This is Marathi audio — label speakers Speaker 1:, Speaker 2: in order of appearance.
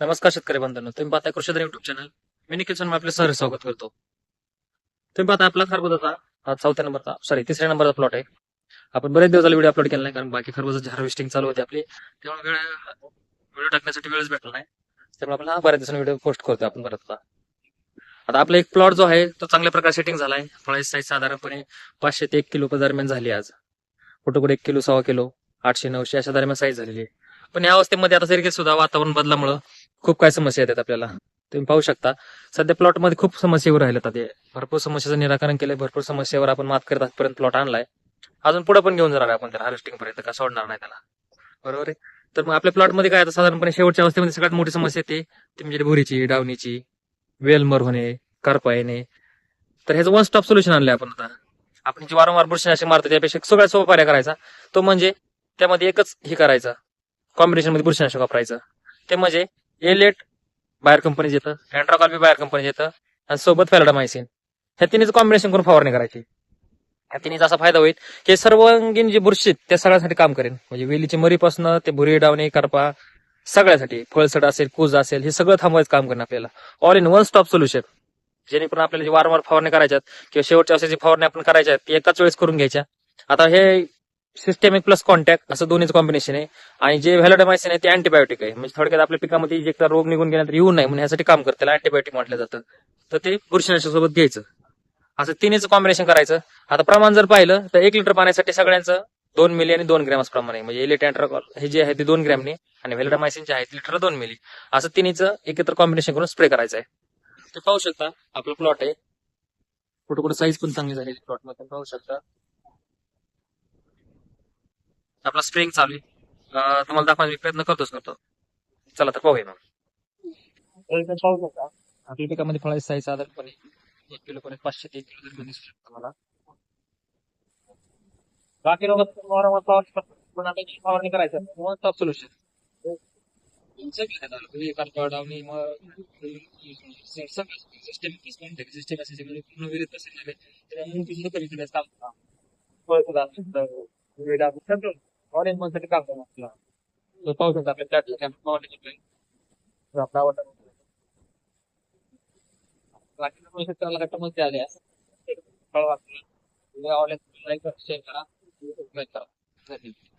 Speaker 1: नमस्कार शेतकरी बांधवांनो तुम्ही पाहता कृषीधन युट्यूब चॅनल मी निखिल आपले सर स्वागत करतो. तुम्ही पाहता आपला खरबुजाचा हा चौथ्या नंबरचा सॉरी तिसऱ्या नंबरचा प्लॉट आहे. आपण बरेच दिवस व्हिडिओ अपलोड केला नाही कारण बाकी खरबुजाची हार्वेस्टिंग चालू होती आपली त्यामुळे वेळ व्हिडिओ टाकण्यासाठी वेळच भेटला नाही. त्यामुळे आपण हा बऱ्याच दिवसांनी व्हिडिओ पोस्ट करतो आपण परत आता. आता आपला एक प्लॉट जो आहे तो चांगल्या प्रकारे सेटिंग झालाय. फळाची साईज साधारणपणे पाचशे ते एक किलो दरम्यान झाली आज. कुठं कुठे एक किलो सव्वा किलो आठशे नऊशे अशा दरम्यान साईज झालेली आहे. पण या अवस्थेमध्ये आता तरी सुद्धा वातावरण बदलामुळं खूप काय समस्या येतात आपल्याला. तुम्ही पाहू शकता. सध्या प्लॉटमध्ये खूप समस्या येऊ राहिल्यात ते भरपूर समस्याचं निराकरण केलंय. भरपूर समस्येवर आपण मात करत आजपर्यंत प्लॉट आणलाय. अजून पुढे पण घेऊन जाणार आपण त्याला. हार्वेस्टिंग पर्यंत का सोडणार नाही त्याला. बरोबर आहे? तर मग आपल्या प्लॉटमध्ये काय आता साधारणपणे शेवटच्या अवस्थेमध्ये सगळ्यात मोठी समस्या येते. ती म्हणजे भुरीची डावणीची वेलमर होणे करपा येणे. तर ह्याचं वन स्टॉप सोल्युशन आणलंय आपण आता. आपण जी वारंवार बुरशीनाशक मारतो त्यापेक्षा सगळ्यात सोपा पर्याय करायचा. तो म्हणजे त्यामध्ये एकच हे करायचं. कॉम्बिनेशनमध्ये बुरशीनाशक वापरायचं. ते म्हणजे एलेट बाहेर कंपनीच येतं अँड्राकॉल बी बाहेर कंपनी येतं आणि सोबत फॅलडामायसिन ह्या तिन्हीचं कॉम्बिनेशन करून फवारणी करायची. ह्या तिन्हीचा असा फायदा होईल की सर्वांगीण जे बुरशी आहेत, त्या सगळ्यासाठी काम करेन. म्हणजे वेलीची मरीपासून ते भुरी डावणे करपा सगळ्यासाठी. फळसड असेल कुज असेल हे सगळं थांबवायचं काम करेन आपल्याला. All in one stop solution जेणेकरून आपल्याला जे वारंवार फवारणी करायच्यात किंवा शेवटच्या वर्षाची फवारणी आपण करायच्या ती एकाच वेळेस करून घ्यायच्या. आता हे सिस्टेमिक प्लस कॉन्टॅक्ट असं दोन्हीचं कॉम्बिनेशन आहे. आणि जे व्हॅलोडामायसिन आहे ते अँटीबायोटिक आहे. म्हणजे थोडक्यात आपल्या पिकामध्ये जे एकदा रोग निघून गेल्यानंतर येऊ नये म्हणून यासाठी काम करते. अँटीबायोटिक म्हटलं जातं. तर ते बुरशीनाशक सोबत घ्यायचं. असं तिन्हीचं कॉम्बिनेशन करायचं. आता प्रमाण जर पाहिलं तर एक लिटर पाण्यासाठी सगळ्यांचं दोन मिली आणि दोन ग्रॅमच प्रमाण आहे. म्हणजे एलिट अँट्राकॉल हे जे आहे ते दोन ग्रॅमने आणि व्हॅलोडामायसिन जे आहे ते लिटर दोन मिली असं तिन्हीचं एकत्र कॉम्बिनेशन करून स्प्रे करायचं आहे ते पाहू शकता आपलं प्लॉट आहे. कुठं कुठं साईज पण चांगली झालेली प्लॉटमध्ये. पाहू शकता. आपला स्प्रेइंग चालू आहे. तुम्हाला दाखवण्याचा मी प्रयत्न करतोच करतो. चला तर पाहूया मग. आपल्या पिकामध्ये फळाची साईज साधारणपणे एक किलो पर्यंत पाचशे ते एक किलो दरम्यान दिसू शकतो मला बाकी फवारणी करायचं वन स्टॉप सोल्युशन ऑरेंज काम करतो आपला तो पाहू आपल्या चार्ट फवारणी करतोय आपला आवडता बाकी पण शेतकऱ्याला घट्टमध्ये आले. फळ कळवा आवडल्यास लाईक करा शेअर करा करा. धन्यवाद